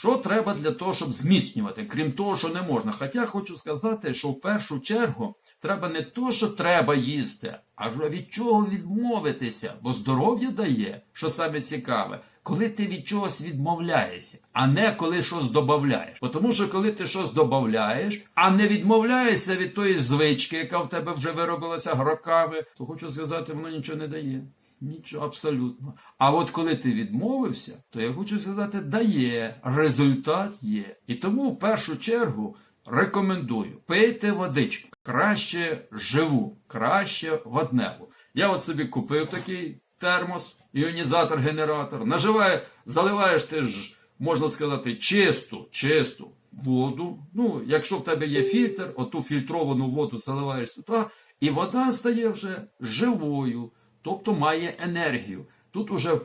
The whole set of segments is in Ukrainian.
Що треба для того, щоб зміцнювати, крім того, що не можна. Хоча хочу сказати, що в першу чергу треба не то, що треба їсти, а від чого відмовитися, бо здоров'я дає, що саме цікаве, коли ти від чогось відмовляєшся, а не коли щось додаєш. Тому що коли ти щось додаєш, а не відмовляєшся від тої звички, яка в тебе вже виробилася роками, то хочу сказати, воно нічого не дає. Нічого абсолютно. А от коли ти відмовився, то я хочу сказати, дає, результат є. І тому в першу чергу рекомендую пийте водичку. Краще живу, краще водневу. Я от собі купив такий термос, іонізатор-генератор. Наживає, заливаєш ти ж, можна сказати, чисту, чисту воду. Ну, якщо в тебе є фільтр, оту фільтровану воду заливаєш сюди, і вода стає вже живою, тобто має енергію. Тут уже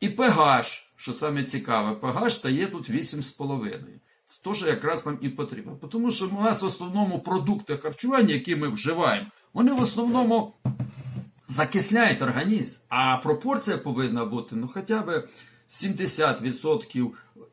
і pH, що саме цікаве, pH стає тут 8,5. То, що якраз нам і потрібно. Тому що у нас в основному продукти харчування, які ми вживаємо, вони в основному закисляють організм. А пропорція повинна бути ну, хоча б 70%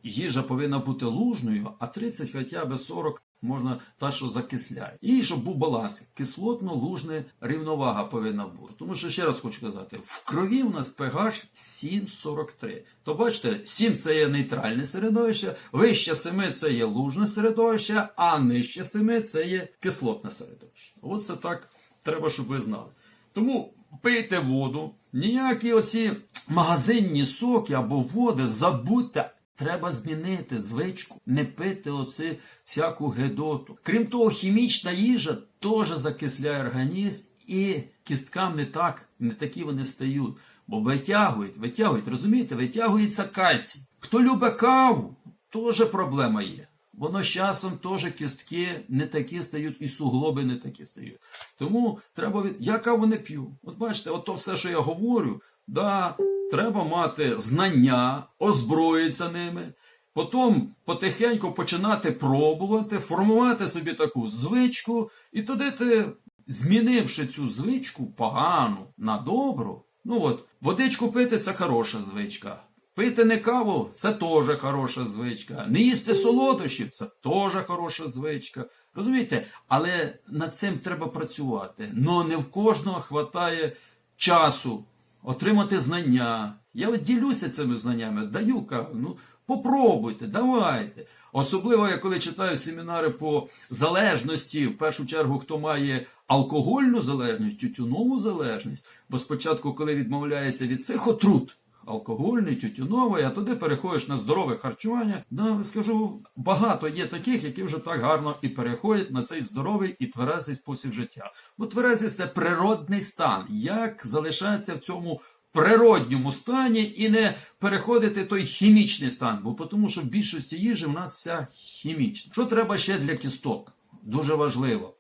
їжа повинна бути лужною, а 30 хоча б 40 можна та, що закисляє. І щоб був баланс, кислотно-лужна рівновага повинна бути. Тому що ще раз хочу сказати, в крові у нас pH 7,43. То бачите, 7 це є нейтральне середовище, вище 7 це є лужне середовище, а нижче 7 це є кислотне середовище. От це так треба, щоб ви знали. Тому пийте воду, ніякі оці магазинні соки або води забудьте. Треба змінити звичку, не пити оці всяку гедоту. Крім того, хімічна їжа теж закисляє організм і кісткам не так, не такі вони стають. Бо витягують, витягують, розумієте, витягується кальцій. Хто любить каву, теж проблема є. Воно з часом теж кістки не такі стають, і суглоби не такі стають. Тому треба від. Я каву не п'ю. От бачите, от то все, що я говорю, да, треба мати знання, озброїтися ними. Потім потихеньку починати пробувати, формувати собі таку звичку, і тоді ти, змінивши цю звичку погану на добру, ну от, водичку пити це хороша звичка. Пити не каву це теж хороша звичка. Не їсти солодощів це теж хороша звичка. Розумієте? Але над цим треба працювати. Ну не в кожного хватає часу отримати знання. Я от ділюся цими знаннями, даю кажу, ну попробуйте, давайте. Особливо, я коли читаю семінари по залежності, в першу чергу, хто має алкогольну залежність, тютюнову залежність, бо спочатку, коли відмовляєшся від цих отрут, алкогольний, тютюновий, а туди переходиш на здорове харчування. Да, скажу, багато є таких, які вже так гарно і переходять на цей здоровий і тверезий спосіб життя. Бо тверезість це природний стан, як залишається в цьому природньому стані і не переходити той хімічний стан, бо тому що в більшості їжі в нас вся хімічна. Що треба ще для кісток? Дуже важливо.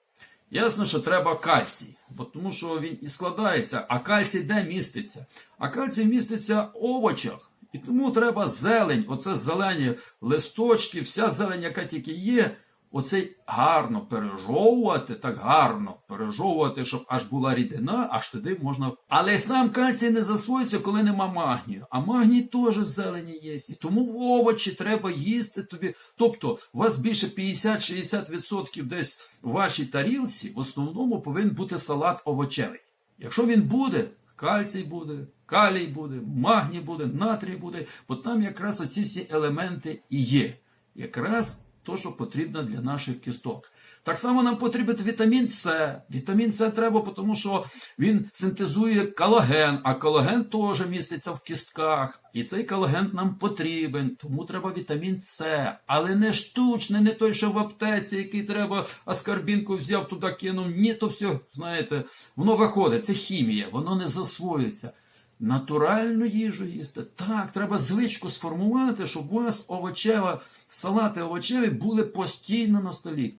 Ясно, що треба кальцій, бо тому що він і складається, а кальцій де міститься? А кальцій міститься в овочах. І тому треба зелень, оце зелені листочки, вся зелень, яка тільки є, оце гарно пережовувати, так гарно пережовувати, щоб аж була рідина, аж туди можна. Але сам кальцій не засвоюється, коли нема магнію. А магній теж в зелені є. І тому овочі треба їсти тобі. Тобто, у вас більше 50-60% десь в вашій тарілці, в основному повинен бути салат овочевий. Якщо він буде, кальцій буде, калій буде, магній буде, натрій буде, бо там якраз оці всі елементи і є. Якраз то, що потрібно для наших кісток. Так само нам потрібен вітамін С. Вітамін С треба, тому що він синтезує колаген, а колаген теж міститься в кістках. І цей колаген нам потрібен, тому треба вітамін С. Але не штучний, не той, що в аптеці, який треба аскарбінку взяв, туди кинув. Ні, то все, знаєте, воно виходить, це хімія, воно не засвоюється. Натуральну їжу їсти. Так, треба звичку сформувати, щоб у вас овочева, салати овочеві були постійно на столі.